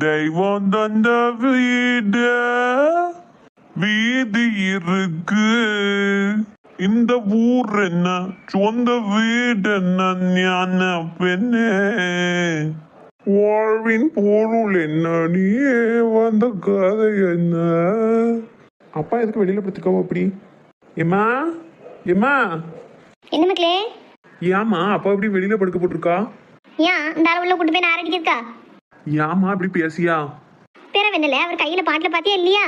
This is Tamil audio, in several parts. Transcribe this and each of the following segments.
தெய்வம் தந்த வீடு வீதி இருக்கு. இந்த ஊர் என்ன? சொந்த வீடு என்ன ஞான பெண்ணே? வாழ்வின் பொருள் என்ன? நீயே வந்த கதை என்ன? அப்பா எதுக்கு வெளியில படுத்துக்கோ அப்படி ஏம்மா? ஏம்மா? என்ன மக்களே? ஏம்மா அப்பா இப்படி வெளியில படுக்க போட்டிருக்கா ஏன் இந்த அளவுல கூட்டு போய் நான் அடிக்கிறக்கா இப்படி பேசியா? பிற அவர் கையில பாட்டில் பாத்தியா இல்லையா?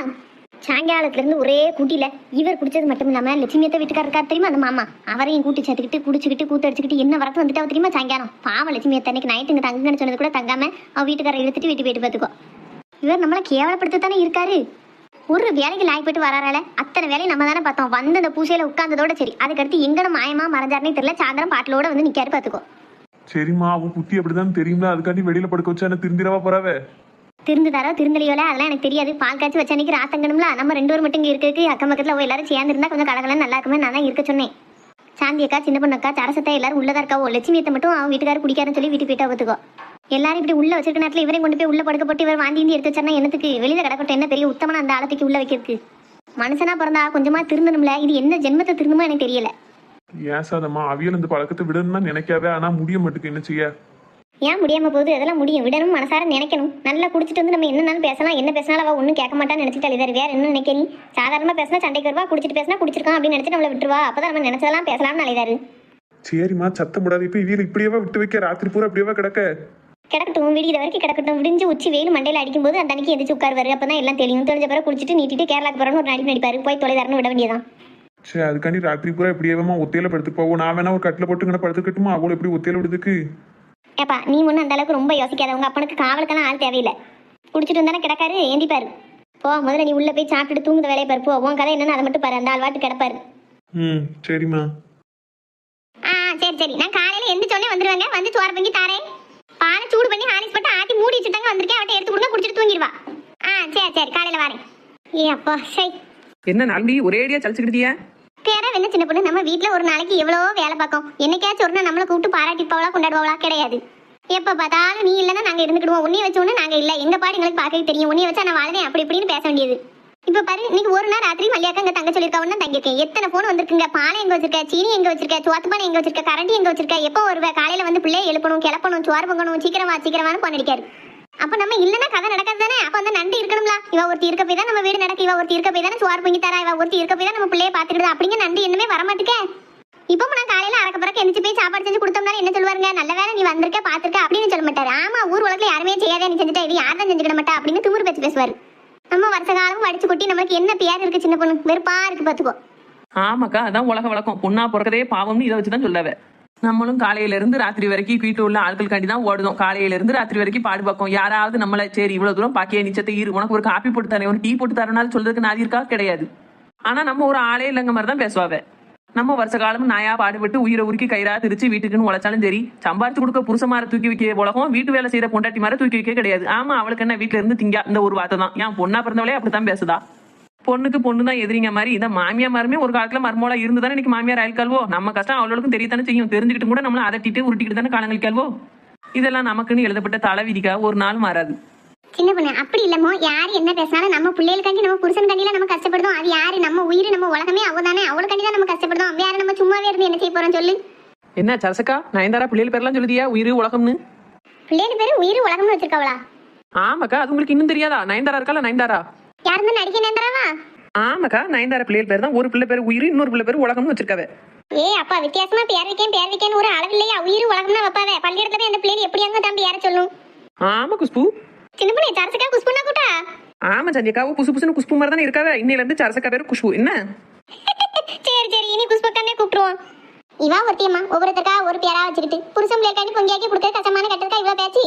சாயங்காலத்துல இருந்து ஒரே கூட்டில இவர் குடிச்சது மட்டும் இல்லாம லட்சுமியத்தை வீட்டுக்காரர் தெரியுமா? அந்த மாமா. அவரையும் கூட்டி சேர்த்துக்கிட்டு குடிச்சுக்கிட்டு கூத்தடிச்சுக்கிட்டு என்ன வரத்து வந்துட்டா தெரியுமா சாயங்காலம்? பாவம் லட்சுமியத்தை அன்னைக்கு நைட்டு இங்க தங்குன்னு சொன்னது கூட தங்காம அவ வீட்டுக்காரரை இழுத்துட்டு வீட்டு போயிட்டு பாத்துக்கோ இவர் நம்மள கேவலப்படுத்த தானே இருக்காரு. ஒரு வேலைக்கு லாய் போயிட்டு வராறால அத்தனை வேலையை நம்ம தானே பார்த்தோம். வந்து அந்த பூசையில உட்கார்ந்ததோட சரி. அதுக்கடுத்து எங்கன மாயமா மறைஞ்சாருன்னே தெரியல. சாயந்தரம் பாட்டிலோட வந்து நிக்காரு பாத்துக்கோ சரிம்மா அவன் புத்தி அப்படிதான் தெரியும்ல அதுக்காண்டி வெளியில படுக்க வச்சு என்ன திருந்திரவா போறாவே? திருந்துதாரோ திருந்தலையோல? அதெல்லாம் எனக்கு தெரியாது. பால் காய்ச்சி வச்ச அன்னைக்கு ராத்தங்கணும்ல? நம்ம ரெண்டு பேர் மட்டும் இங்கே இருக்கு அக்கம் பக்கத்துல போய் எல்லாரும் சேர்ந்து இருந்தா கொஞ்சம் கடகலாம் நல்லா இருக்குமே நான் தான் இருக்க சொன்னேன். சாந்தி அக்கா சின்ன பொண்ணக்கா அக்கா எல்லாரும் உள்ளதா இருக்காவோ? லட்சுமியத்தை மட்டும் அவன் வீட்டுக்காரர் குடிக்காருன்னு சொல்லி வீட்டு போயிட்டா பார்த்துக்கோ எல்லாரும் இப்படி உள்ள வச்சிருக்க நேரத்துல இவரையும் கொண்டு போய் உள்ள படுக்க போட்டு இவர் வாந்தி எடுத்து வச்சா என்னத்துக்கு? வெளியில கிடக்கட்டும். என்ன பெரிய உத்தமனா அந்த ஆழத்துக்கு உள்ள வைக்கிறதுக்கு? மனுஷனா பிறந்தா கொஞ்சமா திருந்தணும்ல? இது என்ன ஜென்மத்தை திருந்துமோ எனக்கு தெரியல. ஏசாதம்மா அவியல் இந்த பழக்கத்தை விடணும்னா நினைக்காத ஆனா முடிய மாட்டுக்கு என்ன செய்ய? ஏன் முடியாம போகுது? அதெல்லாம் முடியும். விடணும் மனசார நினைக்கணும். நல்லா குடிச்சிட்டு வந்து நம்ம என்னனாலும் பேசலாம் என்ன பேசினாலும் அவ ஒன்றும் கேட்க மாட்டான்னு நினைச்சிட்டு அழுதாரு வேற என்ன நினைக்கிறீ சாதாரணமா பேசினா சண்டைக்கு வருவா குடிச்சிட்டு பேசினா குடிச்சிருக்கான் அப்படின்னு நினைச்சு நம்மளை விட்டுருவா. அப்பதான் நம்ம நினைச்சதெல்லாம் பேசலாம்னு அழுதாரு சரிம்மா சத்தம் போடாது. இப்ப இவியல் இப்படியேவா விட்டு வைக்க? ராத்திரி பூரா அப்படியேவா கிடக்க? கிடக்கட்டும். விடிகிற வரைக்கும் கிடக்கட்டும். விடிஞ்சு உச்சி வெயில் மண்டையில் அடிக்கும்போது அந்த அன்னைக்கு எந்திரிச்சு உட்காருவாரு. அப்பதான் எல்லாம் தெரியும் தெரிஞ்ச பிறகு குடிச்சிட்டு நீட்டிட்டு கேரளாக்கு போறோம்னு ஒரு நடிப்பு நடிப்பாரு போய் தொலைதாரன்னு விட வேண்டியதான் சரி அதுக்காண்டி ராத்திரி பூரா இப்படியேவா ஒத்தையில படுத்து போவோம் நான் வேணா ஒரு கட்டில போட்டு இங்கே படுத்துக்கட்டுமா? அவளை எப்படி ஒத்தையில விடுதுக்கு ஏப்பா நீ ஒன்றும் அந்த அளவுக்கு ரொம்ப யோசிக்காத உங்க அப்பனுக்கு காவலுக்கெல்லாம் ஆள் தேவையில்லை. குடிச்சிட்டு வந்தானே கிடக்காரு ஏந்திப்பாரு. போ முதல்ல நீ உள்ள போய் சாப்பிட்டுட்டு தூங்குத வேலையை பாரு. போ உன் கதை என்னன்னு அதை மட்டும் பாரு. அந்த ஆள் வாட்டு கிடப்பாரு. ம் சரிம்மா. ஆ சரி சரி. நான் காலையில எந்திரிச்சோடனே வந்துருவாங்க. வந்து சோறு பொங்கி தாரேன். பாலை சூடு பண்ணி ஹாலிஸ் போட்டு ஆட்டி மூடி வச்சுட்டாங்க வந்திருக்கேன். அவட்ட எடுத்து கொடுங்க குடிச்சிட்டு தூங்கிடுவா. ஆ சரி சரி. காலையில வரேன். ஏ அப்பா சரி என்ன நம்பி ஒரே அடியா சலிச்சுக்கிட்டியா பேரா என்ன சின்ன பொண்ணு நம்ம வீட்ல ஒரு நாளைக்கு எவ்வளோ வேலை பார்க்கும். என்னைக்காச்சும் ஒரு நாள் நம்மளை கூப்பிட்டு பாராட்டிப்பாவளா கொண்டாடுவாங்களா கிடையாது. எப்ப பார்த்தாலும் நீ இல்லைன்னா நாங்க இருந்துக்கிடுவோம். உன்னைய வச்ச உடனே நாங்க எங்கள் எங்க பாடு எங்களுக்கு பார்க்க தெரியும். உன்னைய வச்சா நான் வாழ்தேன் அப்படி இப்படின்னு பேச வேண்டியது. இப்போ பாரு இன்னைக்கு ஒரு நாள் ராத்திரி மல்லியாக்கா இங்க தங்க சொல்லியிருக்கா ஒன்னு தங்கிருக்கேன் எத்தனை போன் வந்திருக்குங்க? பானை எங்க வச்சிருக்க? சீனி எங்க வச்சிருக்க? சோத்து பானை எங்கே வச்சிருக்க? கரண்டி எங்க வச்சிருக்க? எப்போ வருவேன் காலையில வந்து பிள்ளைய எழுப்பணும் கிளப்பணும் சோறு பொங்கணும் சீக்கிரமா சீக்கிரமானு போன் அடிக்காரு. அப்ப நம்ம இல்லனா கதை நடக்காது தானே அப்ப அந்த நண்டு இருக்கணும்ல. இவ ஒருத்தி இருக்க போய் தான் நம்ம வீடு நடக்கு. இவ ஒருத்தி இருக்க போய் தானே சுவார் பொங்கி தரா. இவ ஒருத்தி இருக்க போய் தான் நம்ம பிள்ளைய பாத்துக்கிட்டு அப்படிங்க நண்டு என்னமே வர மாட்டேங்க இப்போ நான் காலையில அறக்க பிறக்க எந்திரிச்சு போய் சாப்பாடு செஞ்சு கொடுத்தோம்னா என்ன சொல்லுவாருங்க? நல்ல வேலை நீ வந்திருக்க பாத்துருக்க அப்படின்னு சொல்ல மாட்டாரு. ஆமா ஊர் உலகத்துல யாருமே செய்யாத நீ செஞ்சுட்டா இது யாரும் தான் செஞ்சுக்கிட மாட்டா அப்படின்னு தூர் பேச்சு பேசுவாரு. நம்ம வருஷ காலம் வடிச்சு கொட்டி நம்மளுக்கு என்ன பேர் இருக்கு சின்ன பொண்ணு? வெறுப்பா இருக்கு பாத்துக்கோ ஆமாக்கா அதான் உலக வழக்கம். பொண்ணா பிறக்கதே பாவம்னு இதை வச்சுதான் சொல்லாவே. நம்மளும் காலையில இருந்து ராத்திரி வரைக்கும் வீட்டுல உள்ள ஆட்களுக்காண்டி தான் ஓடுதோம் காலையில இருந்து ராத்திரி வரைக்கும் பாடு பார்க்கும் யாராவது நம்மள சரி இவ்வளவு தூரம் பாக்கிய நிச்சத்தை இரு. உனக்கு ஒரு காப்பி போட்டு தரேன். ஒரு டீ போட்டு தரனாலும் சொல்றதுக்கு நாதி இருக்கா கிடையாது. ஆனா நம்ம ஒரு ஆளே இல்லைங்க மாதிரி தான் பேசுவாவ. நம்ம வருஷ காலம் நாயா பாடுபட்டு உயிரை உருக்கி கயிறா திருச்சு வீட்டுக்குன்னு உழைச்சாலும் சரி சம்பாரிச்சு கொடுக்க புருஷமார தூக்கி வைக்க உலகம் வீட்டு வேலை செய்யற பொண்டாட்டி மாதிரி தூக்கி வைக்க கிடையாது. ஆமா அவளுக்கு என்ன வீட்டுல இருந்து திங்கா இந்த ஒரு வார்த்தை தான் ஏன் பொண்ணா பிறந்தவளே அப்படித்தான் பேசுதா. பொண்ணுக்கு பொண்ணு தான் எதிரிங்க மாதிரி. இந்த மாமியா மாருமே ஒரு காலத்துல மர்மோலா இருந்து தானே இன்னைக்கு மாமியார் ஆயில்கால்வோ நம்ம கஷ்டம் அவளுக்கும் தெரியத்தானே செய்யும். தெரிஞ்சுக்கிட்டு கூட நம்மள அதட்டிட்டு உருட்டிக்கிட்டு தானே காலங்களிக்கால்வோ இதெல்லாம் நமக்குன்னு எழுதப்பட்ட தலைவிதிக்கா ஒரு நாள் மாறாது சின்ன பொண்ணு அப்படி இல்லமோ யார் என்ன பேசினாலும் நம்ம பிள்ளைகளுக்காண்டி நம்ம புருஷனுக்காண்டிலாம் நம்ம கஷ்டப்படுதோம் அது யாரு? நம்ம உயிர் நம்ம உலகமே அவ தானே. அவளுக்காண்டி தான் நம்ம கஷ்டப்படுதோம் வேற நம்ம சும்மாவே இருந்து என்ன செய்ய போறோம் சொல்லு. என்ன சரசக்கா? நயன்தாரா பிள்ளைகள் பேர்லாம் சொல்லுதியா? உயிர் உலகம்னு? பிள்ளைகள் பேரு உயிர் உலகம்னு வச்சிருக்காவளா? ஆமாக்கா அது உங்களுக்கு இன்னும் தெரியாதா? நயன்தாரா இருக்கா நயன்தாரா? யாருன்னு நடிக்க நேந்திராவா? ஆமாக்கா நயன்தாரா பிள்ளைகள் பேர் தான். ஒரு பிள்ளை பேர் உயிர் இன்னொரு பிள்ளை பேர் உலகம்னு வச்சிருக்காவ. ஏ அப்பா வித்தியாசமா பேர் வைக்கேன் பேர் வைக்கேன்னு ஒரு அளவில்லையா உயிர் உலகம்னா வைப்பாவே. பள்ளியிடத்துல அந்த பிள்ளைகள் எப்படி அங்க தம்பி யார சொல்லும்? ஆமா குஷ்பு. சின்ன பொண்ணு சரசக்கா குஷ்புண்ணா கூட்டா? ஆமா சந்தியக்காவும் புசு புசுன்னு குஷ்பு மாதிரி தானே இருக்காவ. இன்னையில இருந்து சரசக்கா பேர் குஷ்பு. என்ன? சரி சரி இனி குஷ்பக்கண்ணே கூப்பிட்டுருவோம். இவா ஒருத்தியம்மா ஒவ்வொருத்தருக்கா ஒரு பேரா வச்சுக்கிட்டு. புருஷன் பிள்ளைக்காண்டி பொங்கியாக்கி கொடுக்க கஷ்டமான கட்டதுக்கா இவ்வளவு பேச்சு?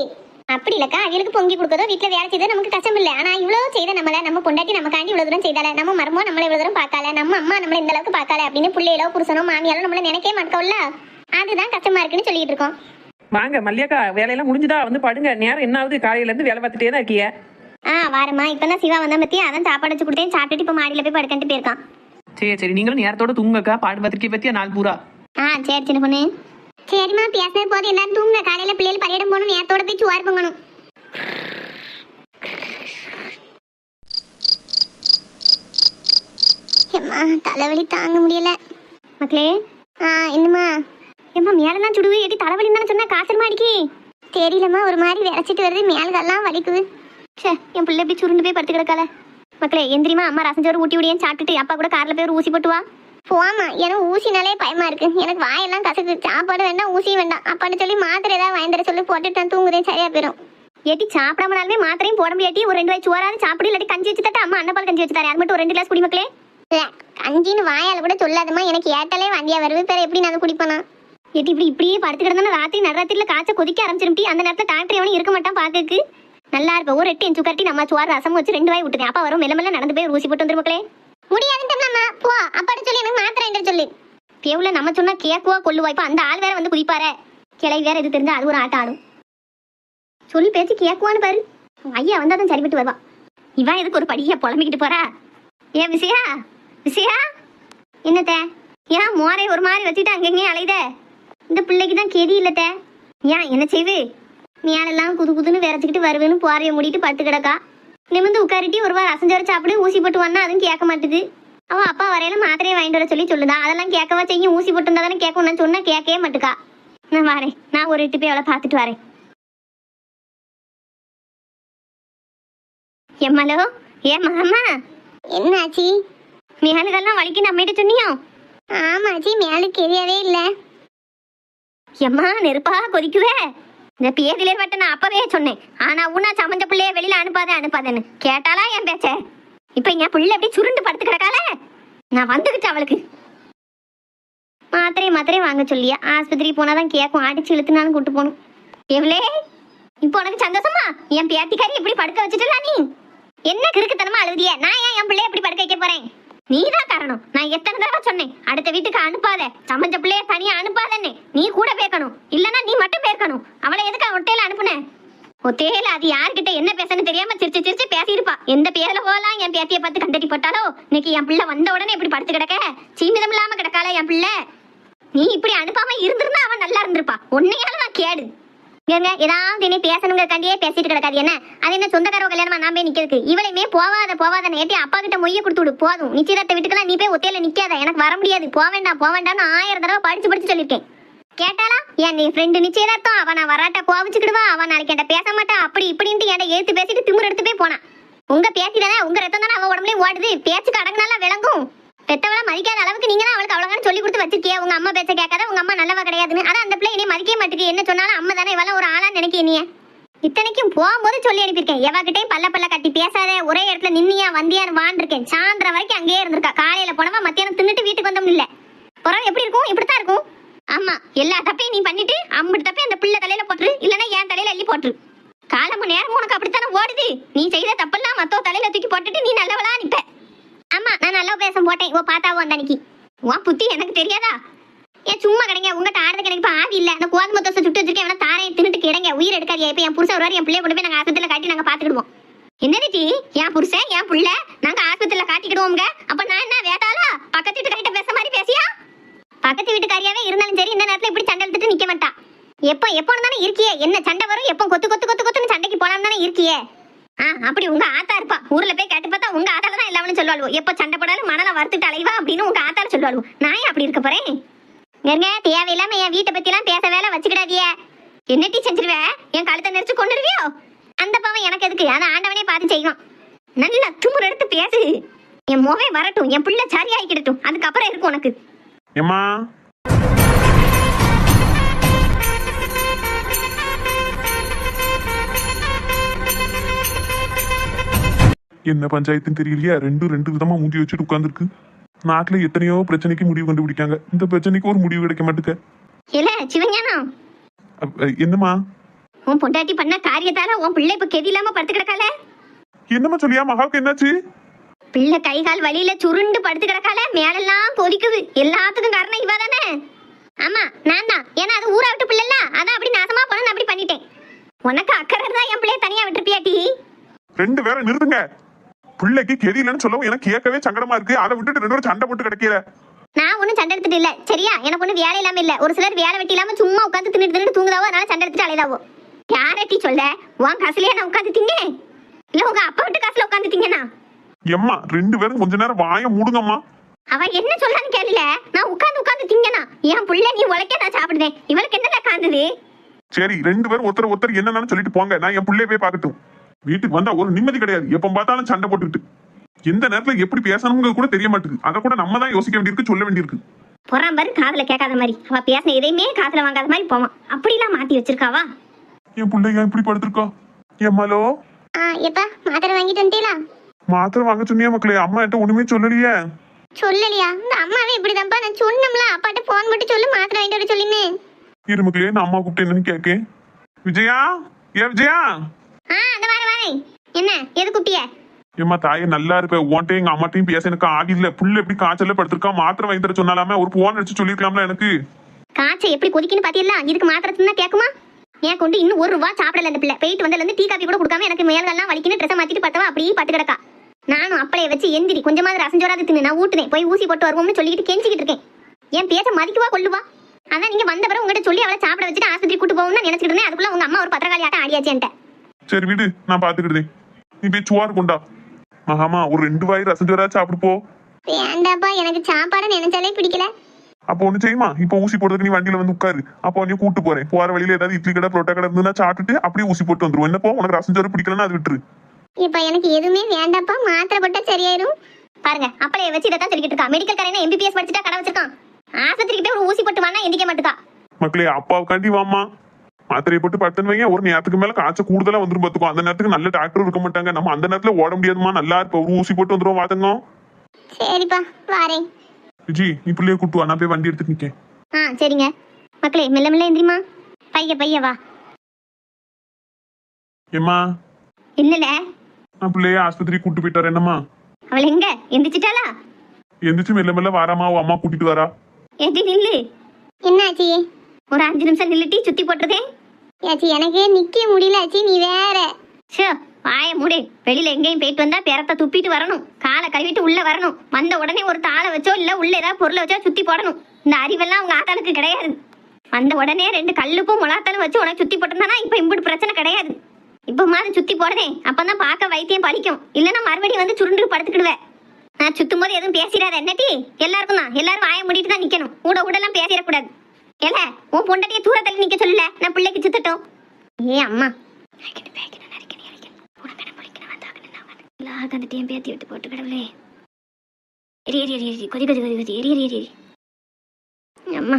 அப்படி இல்லக்கா அவளுக்கு பொங்கி கொடுக்கதோ வீட்டுல வேலை செய்தது நமக்கு கஷ்டம் இல்ல. ஆனா இவ்வளவு செய்த நம்மள நம்ம பொண்டாட்டி நமக்காண்டி இவ்வளவு தூரம் செய்தால நம்ம மருமோ நம்மள இவ்வளவு தூரம் பார்க்கல நம்ம அம்மா நம்மள இந்த அளவுக்கு பார்க்கல அப்படின்னு பிள்ளைகளோ புருஷனோ மாமியாரோ நம்மள நினைக்கவே மாட்டோம்ல? அதுதான் கஷ்டமா இருக்குன்னு சொல்லிட்டு இருக்கோம். வாங்க மல்லியாக்கா வேலையெல்லாம் முடிஞ்சுதா? வந்து படுங்க. நேரம் என்ன ஆகுது? காலையில இருந்து வேலை பார்த்துட்டே தான் இருக்கிய. ஆ வாரமா இப்பதான் சிவா வந்தா பத்தி அதான் சாப்பாடு வச்சு கொடுத்தேன். சாப்பிட்டுட்டு இப்ப மாடியில போய் படுக்கன்ட்டு போயிருக்கான். சரி சரி. நீங்களும் நேரத்தோட தூங்கக்கா. பாடு பத்திரிக்கை பத்தியா? நாள் பூரா. ஆ சரி சின்ன பொண்ணு. சரிம்மா பேசினது போது எல்லாரும் தூங்க காலையில பிள்ளைகள் பள்ளியிடம் போகணும். நேரத்தோட போய் சுவார் பொங்கணும். தலைவலி தாங்க முடியல. மக்களே ஆ என்னம்மா? ஏம்மா மேலெல்லாம் சுடுவு எட்டி தலைவலி தானே சொன்னா? காசரமா அடிக்கி? தெரியலம்மா ஒரு மாதிரி விரைச்சிட்டு வருது. மேலதெல்லாம் வலிக்குது. சே என் பிள்ளை இப்படி சுருண்டு போய் படுத்து கிடக்கால மக்களே எந்திரிமா அம்மா ரசஞ்சோறு ஊட்டி விடியேன்னு சாப்பிட்டுட்டு அப்பா கூட காரில் போய் ஒரு ஊசி போட்டு வா. போமா எனக்கு ஊசினாலே பயமா இருக்கு. எனக்கு வாயெல்லாம் கசக்கு சாப்பாடு வேண்டாம் ஊசியும் வேண்டாம். அப்பான்னு சொல்லி மாத்திரை ஏதாவது வாங்கிற சொல்லி போட்டுட்டு நான் தூங்குறேன். சரியா போயிடும் ஏட்டி சாப்பிடாமனாலுமே மாத்திரையும் போட முடியாட்டி ஒரு ரெண்டு வாய் சோறாவது சாப்பிடு இல்லாட்டி கஞ்சி வச்சு தட்ட அம்மா அன்னப்பால் கஞ்சி வச்சு தரேன். அது மட்டும் ஒரு ரெண்டு கிளாஸ் குடி மக்களே. இல்ல கஞ்சின்னு வாயால கூட சொல்லாதம்மா. எனக்கு ஏட்டாலே வண்டியா வருது. பேர் எப்படி நான் குடிப்பேனா? ஏட்டி இப்படி இப்படியே படுத்து கிடந்தா ராத்திரி நடுராத்திரில காய்ச்ச கொதிக்க ஆரம்பிச்சிருட்டி அந்த நேரத்துல டாக்டர் எவனும் இருக்க மாட்டான் பாத்துக்கு நல்லா இருப்ப ஒரு எட்டு இன்ச்சு கட்டி நம்ம சோறு ரசம் வச்சு ரெண்டு வாய் விட்டுதேன் அப்பா வரும். மெல்ல மெல்ல நடந்து போய் ஊசி போட்டு வந்துரு மக்களே. முடியாதுன்னு போ அப்பாட்ட சொல்லி எனக்கு மாத்திரை என்று சொல்லு. தேவுல நம்ம சொன்னா கேக்குவா கொள்ளுவா இப்ப அந்த ஆள் வேற வந்து குதிப்பாரு. கிளை வேற இது தெரிஞ்சா அது ஒரு ஆட்ட ஆடும். சொல்லி பேச்சு கேக்குவான்னு பாரு. ஐயா வந்தா தான் சரிபட்டு வருவா. இவன் எதுக்கு ஒரு படியா புலம்பிக்கிட்டு போறா? ஏன் விசையா? விஷயா என்னத்த? ஏன் மோரை ஒரு மாதிரி வச்சுட்டு அங்கங்கே அலையுத? இந்த பிள்ளைக்கு தான் கெதி இல்லத்த ஏன் என்ன செய்வு? மேலெல்லாம் குது குதுன்னு விரைச்சிக்கிட்டு வருவேன்னு போறைய மூடிட்டு படுத்து கிடக்கா. நிமிந்து உட்காரிட்டி ஒரு வாரம் அசஞ்சோர சாப்பிடு ஊசி போட்டு வந்தா அதுவும் கேட்க மாட்டுது. அவன் அப்பா வரையில மாத்திரையை வாங்கிட்டு வர சொல்லி சொல்லுதான் அதெல்லாம் கேட்கவா செய்யும். ஊசி போட்டு இருந்தா தானே கேட்கும். நான் சொன்னா கேட்கவே மாட்டுக்கா. நான் வரேன். நான் ஒரு எட்டு போய் அவளை பார்த்துட்டு வரேன். எம்மலோ ஏ மாமா? என்னாச்சு? மேலுக்கெல்லாம் வலிக்கு நம்மகிட்ட சொன்னியோ? ஆமாச்சி. மேலுக்கு எரியவே இல்லை. எம்மா நெருப்பா கொதிக்குவே இந்த பேதிலே வட்ட நான் அப்பவே சொன்னேன். ஆனா உன்னா சமஞ்ச பிள்ளைய வெளியில அனுப்பாத அனுப்பாதேன்னு. கேட்டாலா என் பேச்ச? இப்ப என் பிள்ளை அப்படியே சுருண்டு படுத்து கிடக்கால நான் வந்துகிட்டேன் அவளுக்கு. மாத்திரை மாத்திரை வாங்க சொல்லியா? ஆஸ்பத்திரி போனாதான் கேட்கும் அடிச்சு இழுத்துனாலும் கூட்டு போகணும். எவ்வளே? இப்போ உனக்கு சந்தோஷமா? என் பேத்திக்காரி இப்படி படுக்க வச்சுட்டா நீ? என்ன கிறுக்குத்தனமா அழுதிய? நான் ஏன் என் பிள்ளைய இப்படி படுக்க வைக்க போறேன்? நீதான் காரணம். நான் எத்தனை தடவை சொன்னேன் அடுத்த வீட்டுக்கு அனுப்பாத. சமைஞ்ச பிள்ளைய தனியா அனுப்பாதன்னு. நீ கூட பேக்கணும். இல்லனா நீ மட்டும் பேக்கணும். அவளை எதுக்கு ஒட்டையில அனுப்புன? ஒத்தையில அது யார்கிட்ட என்ன பேசணும் தெரியாம சிரிச்சு சிரிச்சு பேசியிருப்பா. எந்த பேர்ல போலாம் என் பேத்திய பார்த்து கண்டடி போட்டாலோ? இன்னைக்கு என் பிள்ளை வந்த உடனே இப்படி படுத்து கிடக்க? சீமிதம் இல்லாம கிடக்கால என் பிள்ளை? நீ இப்படி அனுப்பாம இருந்திருந்தா அவன் நல்லா இருந்திருப்பா. உன்னையால நான் கேடு. ஏங்க ஏதாவது இனி பேசணுங்க கண்டியே பேசிட்டு கிடக்காது என்ன? அது என்ன சொந்தக்காரவ கல்யாணமா நான் போய் நிக்கிறதுக்கு? இவளையுமே போவாத போவாத ஏட்டி அப்பா கிட்ட மொய்ய கொடுத்து விடு போதும். நிச்சயதார்த்த வீட்டுக்கெல்லாம் நீ போய் ஒத்தையில நிக்காத. எனக்கு வர முடியாது. போக வேண்டாம் போக வேண்டாம்னு ஆயிரம் தடவை படிச்சு படிச்சு சொல்லியிருக்கேன். கேட்டாளா? என் நீ ஃப்ரெண்டு நிச்சயதார்த்தம்? அவன் நான் வராட்டா கோவிச்சுக்கிடுவா? அவன் நாளைக்கு என்கிட்ட பேச மாட்டா. அப்படி இப்படின்ட்டு என்கிட்ட ஏத்து பேசிட்டு திமுற எடுத்து போய் போனான் உங்க பேத்தி தானே உங்க ரத்தம் தானே? அவன் உடம்புலயே ஓடுது. பேச்சுக்கு அடங்கினால விளங்கும். பெத்தவள மதிக்காத அளவுக்கு நீங்க தான் அவளுக்கு அவ்வளவு சொல்லி கொடுத்து வச்சிருக்கிய? உங்க அம்மா பேச்ச கேட்காத உங்க அம்மா நல்லவா கிடையாதுன்னு. ஆனா அந்த பிள்ளை இனி மதிக்கவே மாட்டேங்குது. என்ன சொன்னாலும் அம்மா தானே இவெல்லாம் ஒரு ஆளா நினைக்க நீ இத்தனைக்கும் போகும்போது சொல்லி அனுப்பியிருக்கேன். எவகிட்டே பல்ல பல்ல கட்டி பேசாத ஒரே இடத்துல நின்னியா வந்தியான்னு வாண்டிருக்கேன் சாயந்தரம் வரைக்கும் அங்கேயே இருந்திருக்கா. காலையில போனவா மத்தியானம் தின்னுட்டு வீட்டுக்கு வந்தோம் இல்ல புறம் எப்படி இருக்கும் இப்படித்தான் இருக்கும் ஆமா எல்லா தப்பையும் நீ பண்ணிட்டு அம்பிட்டு தப்பையும் அந்த பிள்ளை தலையில போட்டுரு இல்லைன்னா என் தலையில அள்ளி போட்டுரு காலம நேரம் உனக்கு அப்படித்தானே ஓடுது நீ செய்த தப்பெல்லாம் மத்தோ தலையில தூக்கி போட்டுட்டு நீ நல்லவளா நிப்ப ஆமா நான் நல்லா பேசம் போட்டேன் ஓ பார்த்தாவோ அந்த அன்னைக்கு உன் புத்தி எனக்கு தெரியாதா ஏன் சும்மா கிடைங்க உங்ககிட்ட ஆடுறதுக்கு எனக்கு இப்ப ஆவி இல்ல அந்த கோதுமை தோசை சுட்டு வச்சிருக்கேன் வேணா தாரையும் தின்னுட்டு கிடங்க உயிர் எடுக்காதியா இப்ப என் புருஷன் வருவார் என் பிள்ளைய கொண்டு போய் நாங்க ஆஸ்பத்திரியில காட்டி நாங்க பாத்துக்கிடுவோம். என்ன டி என் புருஷன் என் புள்ள நாங்க ஆஸ்பத்திரியில காட்டிக்கிடுவோங்க அப்ப நான் என்ன வேட்டாளா? பக்கத்து வீட்டுக்காரிட்ட பேச மாதிரி பேசியா? பக்கத்து வீட்டுக்காரியாவே இருந்தாலும் சரி இந்த நேரத்துல இப்படி சண்டை எடுத்துட்டு நிக்க மாட்டா. எப்போ எப்போ தானே இருக்கியே. என்ன சண்டை வரும் எப்போ கொத்து கொத்து கொத்து கொத்துன்னு சண்டைக்கு போலாம் தானே இருக்கியே. ஆ அப்படி உங்க ஆத்தா இருப்பா. ஊர்ல போய் கேட்டு பார்த்தா உங்க ஆத்தால தான் எல்லாமே சொல்லுவாள் எப்ப சண்டை போடாலும் மணல வறுத்துட்டு அலைவா அப்படின்னு உங்க ஆத்தால சொல்லுவாள் நான் அப்படி இருக்க போறேன்? ஏங்க தேவையில்லாம என் வீட்டை பத்தி எல்லாம் பேச வேலை வச்சுக்கிடாதியே என்னட்டி செஞ்சிருவே? என் கழுத்தை நெரிச்சு கொண்டுருவியோ? அந்த பாவம் எனக்கு எதுக்கு? அதை ஆண்டவனே பார்த்து செய்யும் நல்லா துமுறு எடுத்து பேசு. என் முகை வரட்டும். என் பிள்ளை சரியாகிக்கிடட்டும் அதுக்கப்புறம் இருக்கும் உனக்கு? ஏம்மா? என்ன பஞ்சாயத்துன்னு தெரியலையா? ரெண்டு ரெண்டு விதமா மூஞ்சி வச்சுட்டு உட்காந்துருக்கு நாட்டுல எத்தனையோ பிரச்சனைக்கு முடிவு கண்டுபிடிக்காங்க. இந்த பிரச்சனைக்கு ஒரு முடிவு கிடைக்க மாட்டுக்க. இல்ல சிவஞானம். என்னம்மா? உன் பொண்டாட்டி பண்ண காரியத்தால உன் பிள்ளை இப்ப கெதி இல்லாம படுத்து கிடக்கால என்னம்மா சொல்லியா? மகாவுக்கு என்னாச்சு? பிள்ளை கை கால் வலியில சுருண்டு படுத்து கிடக்கால மேலெல்லாம் கொதிக்குது. எல்லாத்துக்கும் காரணம் இவ தானே? ஆமா நான் தான். ஏன்னா அது ஊரா விட்டு பிள்ளைல அதான் அப்படி நாசமா போன அப்படி பண்ணிட்டேன். உனக்கு அக்கறை இருந்தா என் பிள்ளைய தனியா விட்டுருப்பியாட்டி ரெண்டு பேரும் நிறுத்துங்க. பிள்ளைக்கு கெதியிலன்னு சொல்லவும் எனக்கு கேட்கவே சங்கடமா இருக்கு. அதை விட்டுட்டு ரெண்டு பேரும் சண்டை போட்டு கிடைக்கல. நான் ஒன்றும் சண்டை எடுத்துட்டு இல்ல. சரியா? எனக்கு ஒன்றும் வேலை இல்லாம இல்ல. ஒரு சிலர் வேலை வெட்டி இல்லாம சும்மா உட்காந்து தின்னுட்டு தின்னுட்டு தூங்குதாவோ அதனால சண்டை எடுத்துட்டு அலைதாவோ யாரட்டி சொல்ல உன் காசுலயே நான் உட்காந்து திங்க இல்ல உங்க அப்பா விட்டு காசுல உட்காந்து திங்கனா எம்மா ரெண்டு பேரும் கொஞ்ச நேரம் வாய மூடுங்கம்மா. அவ என்ன சொல்லான்னு கேளுல. நான் உட்கார்ந்து உட்கார்ந்து திங்கனா என் புள்ள நீ உழைக்க நான் சாப்பிடுவேன் இவளுக்கு என்னல காந்தது? சரி ரெண்டு பேரும் ஒருத்தர் ஒருத்தர் என்னன்னு சொல்லிட்டு போங்க. நான் என் பிள்ளைய போய் பார்க்கட்டும். வீட்டுக்கு வந்தா ஒரு நிம்மதி கிடையாது. எப்ப பார்த்தாலும் சண்டை போட்டுக்கிட்டு. எந்த நேரத்துல எப்படி பேசணுங்கிறது கூட தெரிய மாட்டேங்குது. அதை கூட நம்ம தான் யோசிக்க வேண்டியிருக்கு சொல்ல வேண்டியிருக்கு. பொறாம பாரு காதுல கேட்காத மாதிரி. அவ பேசின எதையுமே காதுல வாங்காத மாதிரி போவான். அப்படிலாம் மாத்தி வச்சிருக்காவா? என் பிள்ளைங்க இப்படி படுத்திருக்கா? என் மலோ ஆ எப்பா மாத்திரை வாங்கிட்டு வந்துட்டீங்களா? மாத்திரை வாங்க சொன்னியா மக்களே அம்மா என்கிட்ட ஒண்ணுமே சொல்லலையே. சொல்லலையா? இந்த அம்மாவே இப்படிதான்ப்பா நான் சொன்னோம்ல அப்பாட்ட போன் போட்டு சொல்லு மாத்திரை வாங்கிட்டு வர சொல்லின்னு. இரு மக்களே நான் அம்மா கூப்பிட்டு என்னன்னு கேட்கேன். விஜயா? ஏ விஜயா? ஆ அந்த வார வாரேன் என்ன எது குட்டிய ஏம்மா தாயே நல்லா இருப்ப. உன்ட்டையும் எங்க அம்மாட்டையும் பேச எனக்கு ஆகில புள்ள எப்படி காய்ச்சல்ல படுத்திருக்கா? மாத்திரை வாங்கி தர சொன்னாலாமே? ஒரு போன் அடிச்சு சொல்லிருக்கலாம்ல எனக்கு. காய்ச்சல் எப்படி கொதிக்குன்னு பாத்தீங்களா? இதுக்கு மாத்திரை தின்னா கேக்குமா? ஏன் கொண்டு இன்னும் ஒரு ரூபா சாப்பிடல அந்த பிள்ளை. போயிட்டு வந்ததுல இருந்து டீ காபி கூட கொடுக்காம எனக்கு மேலெல்லாம் வலிக்குன்னு ட்ரெஸ் மாத்திட்டு பார்த்தவா அப்படியே பட்டு கிடக்கா. நானும் அப்பளைய வச்சு எந்திரி கொஞ்சமாவது ரசஞ்சோராது தின்னு. நான் ஊட்டுனேன் போய் ஊசி போட்டு வருவோம்னு சொல்லிட்டு கெஞ்சிக்கிட்டு இருக்கேன். என் பேச்ச மதிக்குவா கொள்ளுவா அதான் நீங்க வந்த பிறகு உங்ககிட்ட சொல்லி அவளை சாப்பிட வச்சுட்டு ஆஸ்பத்திரி கூட்டு போகணும்னு நினைச்சிட்டு இருந்தேன். அதுக்குள்ள உங்க அம்மா ஒரு பத்திரகாளி ஆட்டம் ஆடியாச்சேன்ட்ட சரி விடு நான் பாத்துக்கிட்டேன் நீ போய் சுவார் கொண்டா. மகாமா ஒரு ரெண்டு வாய் ரசஞ்சோரா சாப்பிடு போ. வேண்டாப்பா எனக்கு சாப்பாடு நினைச்சாலே பிடிக்கல. அப்போ ஒண்ணு செய்யுமா? இப்போ ஊசி போடுறதுக்கு நீ வண்டியில வந்து உட்காரு. அப்போ நீ கூட்டு போறேன். போற வழியில ஏதாவது இட்லி கடை புரோட்டா கடை இருந்ததுன்னா சாப்பிட்டுட்டு அப்படியே ஊசி போட்டு வந்துருவோம். என்னப்போ உனக்கு ரசஞ்சோறு பிடிக்கலன்னா அது விட்டுரு. இப்ப எனக்கு எதுவுமே வேண்டாப்பா மாத்திரை போட்டா சரியாயிரும். பாருங்க அப்பளைய வச்சு இதை தான் சொல்லிக்கிட்டு இருக்கா. மெடிக்கல் காரன எம்பிபிஎஸ் படிச்சுட்டா கடை வச்சிருக்கான். ஆஸ்பத்திரிக்கு போய் ஒரு ஊசி போட்டு வானா எந்திக்க மாட்டுக்கா. மக்களே அப்பாவுக்காண்டி வாமா மாத்திரையை போட்டு படுத்துன்னு வைங்க. ஒரு நேரத்துக்கு மேல காய்ச்சல் கூடுதலா வந்துரும் பாத்துக்கோ. அந்த நேரத்துக்கு நல்ல டாக்டர் இருக்க மாட்டாங்க. நம்ம அந்த நேரத்துல ஓட முடியாதுமா நல்லா இருப்ப. ஒரு ஊசி போட்டு வந்துருவோம் வாத்தங்க. சரிப்பா வாரேன். விஜி நீ பிள்ளைய கூட்டு நான் போய் வண்டி எடுத்துட்டு நிக்கேன். ஆ சரிங்க. மக்களே மெல்ல மெல்ல எந்திரிமா பைய பைய வா. ஏம்மா? இல்லல நான் பிள்ளைய ஆஸ்பத்திரி கூட்டு போயிட்டாரு என்னம்மா? அவள் எங்க? எந்திரிச்சிட்டாளா? எந்திரிச்சு மெல்ல மெல்ல வாராமா அவ அம்மா கூட்டிட்டு வரா. ஏட்டி நில்லு. என்னாச்சு? ஒரு அஞ்சு நிமிஷம் நில்லுட்டி சுத்தி போட்டுறதே ஏச்சி எனக்கு நிக்க முடியல ஆச்சி நீ வேற. ஷோ வாய மூடு. வெளியில எங்கேயும் போயிட்டு வந்தா பெறத்தை துப்பிட்டு வரணும். காலை கழுவிட்டு உள்ள வரணும். வந்த உடனே ஒரு தாளை வச்சோ இல்ல உள்ள ஏதாவது பொருளை வச்சோ சுத்தி போடணும். இந்த அறிவெல்லாம் உங்க ஆத்தாளுக்கு கிடையாது. வந்த உடனே ரெண்டு கல்லுப்பும் முளாத்தலும் வச்சு உனக்கு சுத்தி போட்டிருந்தானா இப்ப இம்புட்டு பிரச்சனை கிடையாது. இப்ப மாதிரி சுத்தி போடுதே. அப்பதான் பார்க்க வைத்தியம் பழிக்கும் இல்லைன்னா மறுபடியும் வந்து சுருண்டு படுத்துக்கிடுவேன் நான் சுத்தும் போது எதுவும் பேசிடாத என்னட்டி எல்லாருக்கும் தான் எல்லாரும் வாய மூடிட்டு தான் நிக்கணும். கூட ஊடலாம் பேசிடக்கூடாது. ஏல உன் பொண்டாட்டிய தூர தள்ளி நிக்க சொல்லல நான் பிள்ளைக்கு சுத்தட்டும். ஏ அம்மா. கந்துட்டையும் பேத்தி விட்டு போட்டு கடவுளே. எரி எரி எரி எரி கொதி கொதி கொதி கொதி. எரி எரி எரி எரி. அம்மா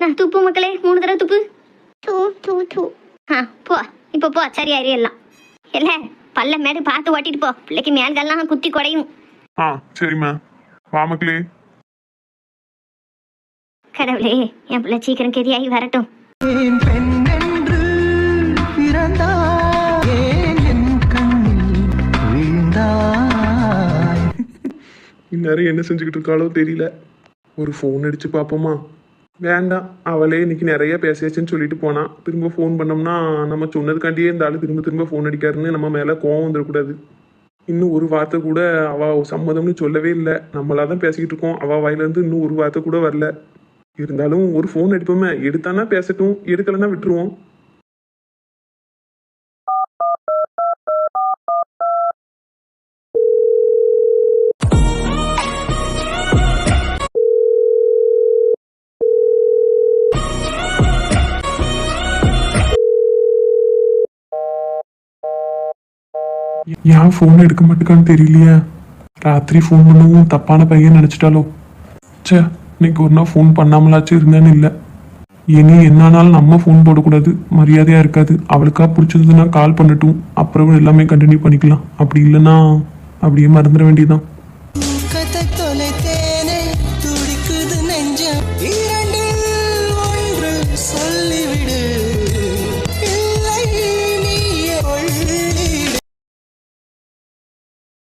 நான் துப்பு மக்களே மூணு தடவை துப்பு? தூ தூ தூ. ஆ போ. இப்போ போ சரியா எரியலாம் இல்ல பல்ல மேடு பார்த்து ஓட்டிட்டு போ. பிள்ளைக்கு மேல்கள்லாம் குத்தி குடையும். ஆ சரிம்மா வா மக்களே. கடவுளே என் பிள்ளை சீக்கிரம் கெதியாகி வரட்டும். இந்நேரம் என்ன செஞ்சுக்கிட்டு இருக்காளோ தெரியல. ஒரு ஃபோன் அடிச்சு பார்ப்போமா? வேண்டாம் அவளே இன்னைக்கு நிறைய பேசியாச்சுன்னு சொல்லிட்டு போனா. திரும்ப ஃபோன் பண்ணோம்னா நம்ம சொன்னதுக்காண்டியே இந்த ஆளு திரும்ப திரும்ப ஃபோன் அடிக்காருன்னு நம்ம மேல கோவம் வந்துடக்கூடாது. இன்னும் ஒரு வார்த்தை கூட அவ சம்மதம்னு சொல்லவே இல்லை. நம்மளா தான் பேசிக்கிட்டு இருக்கோம். அவ வாயில இருந்து இன்னும் ஒரு வார்த்தை கூட வரல. இருந்தாலும் ஒரு ஃபோன் அடிப்போமே எடுத்தானா பேசட்டும் எடுக்கலன்னா விட்டுருவோம். ஏன் ஃபோன் எடுக்க மாட்டேக்கான்னு தெரியலையே? ராத்திரி ஃபோன் பண்ணவும் தப்பான பையன் நினச்சிட்டாலோ ச்சே. இன்னைக்கு ஒரு நாள் ஃபோன் பண்ணாமலாச்சும் இருந்தேன்னு இல்லை. இனி என்னானாலும் நம்ம ஃபோன் போடக்கூடாது. மரியாதையாக இருக்காது. அவளுக்கா பிடிச்சதுன்னா கால் பண்ணட்டும். அப்புறம் எல்லாமே கண்டினியூ பண்ணிக்கலாம். அப்படி இல்லைன்னா அப்படியே மறந்துட வேண்டியதுதான்.